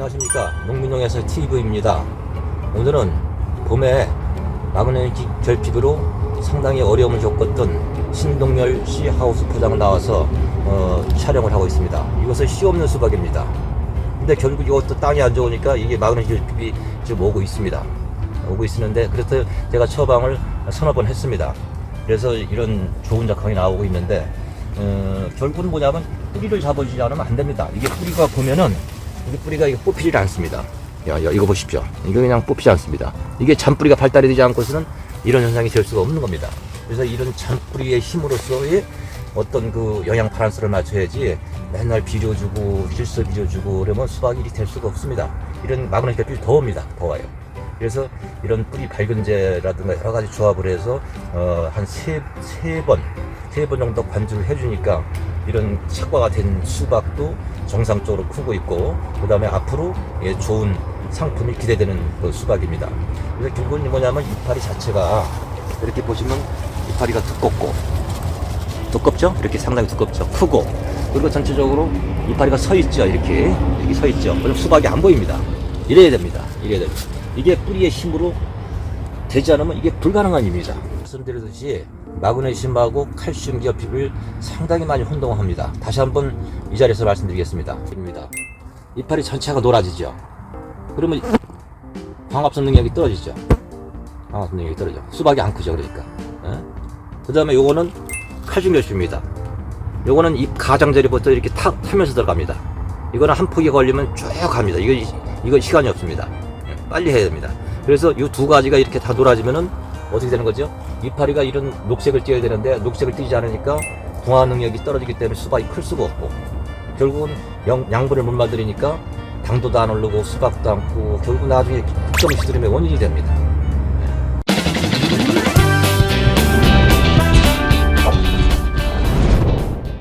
안녕하십니까. 농민농에서 TV입니다. 오늘은 봄에 마그네틱 결핍으로 상당히 어려움을 겪었던 신동열 씨 하우스 포장을 나와서 어, 촬영을 하고 있습니다. 이것은 씨 없는 수박입니다. 근데 결국 이것도 땅이 안 좋으니까 이게 마그네틱 결핍이 지금 오고 있습니다. 오고 있는데 그래서 제가 처방을 서너 번 했습니다. 그래서 이런 좋은 작황이 나오고 있는데 어, 결국은 뭐냐면 뿌리를 잡아주지 않으면 안 됩니다. 이게 뿌리가 보면은 뿌리가 뽑히질 않습니다. 야, 야, 이거 보십시오. 이거 그냥 뽑히지 않습니다. 이게 잔뿌리가 발달이 되지 않고서는 이런 현상이 될 수가 없는 겁니다. 그래서 이런 잔뿌리의 힘으로써의 어떤 그 영양 바란스를 맞춰야지 맨날 비료주고 질소 비료주고 그러면 수박이 될 수가 없습니다. 이런 마그네슘 결핍이 더웁니다. 더워요. 그래서 이런 뿌리 밝은제라든가 여러 가지 조합을 해서 어, 한 세 세 번, 세 번 정도 관주를 해주니까 이런 착과가 된 수박도 정상적으로 크고 있고 그 다음에 앞으로 예, 좋은 상품이 기대되는 그 수박입니다. 그래서 결국은 뭐냐면 이파리 자체가 이렇게 보시면 이파리가 두껍고 두껍죠? 이렇게 상당히 두껍죠. 크고 그리고 전체적으로 이파리가 서 있죠. 이렇게 이렇게 서 있죠. 그럼 수박이 안 보입니다. 이래야 됩니다. 이래야 됩니다. 이게 뿌리의 힘으로 되지 않으면 이게 불가능한 일입니다. 말씀드렸듯이 마그네슘하고 칼슘 결핍을 상당히 많이 혼동합니다. 다시 한번 이 자리에서 말씀드리겠습니다. 입니다. 이파리 전체가 노라지죠. 그러면 광합성 능력이 떨어지죠. 광합성 능력이 떨어져. 수박이 안 크죠. 그러니까. 그 다음에 요거는 칼슘 결핍입니다. 요거는 잎 가장자리부터 이렇게 타, 타면서 들어갑니다. 이거는 한 폭이 걸리면 쭉 갑니다. 이거, 이거 시간이 없습니다. 예, 빨리 해야 됩니다. 그래서 이 두 가지가 이렇게 다 놀아지면은 어떻게 되는 거죠? 이파리가 이런 녹색을 띄어야 되는데 녹색을 띄지 않으니까 동화 능력이 떨어지기 때문에 수박이 클 수가 없고 결국은 영, 양분을 못 만들으니까 당도도 안 오르고 수박도 안 크고 결국 나중에 특정 시드름의 원인이 됩니다.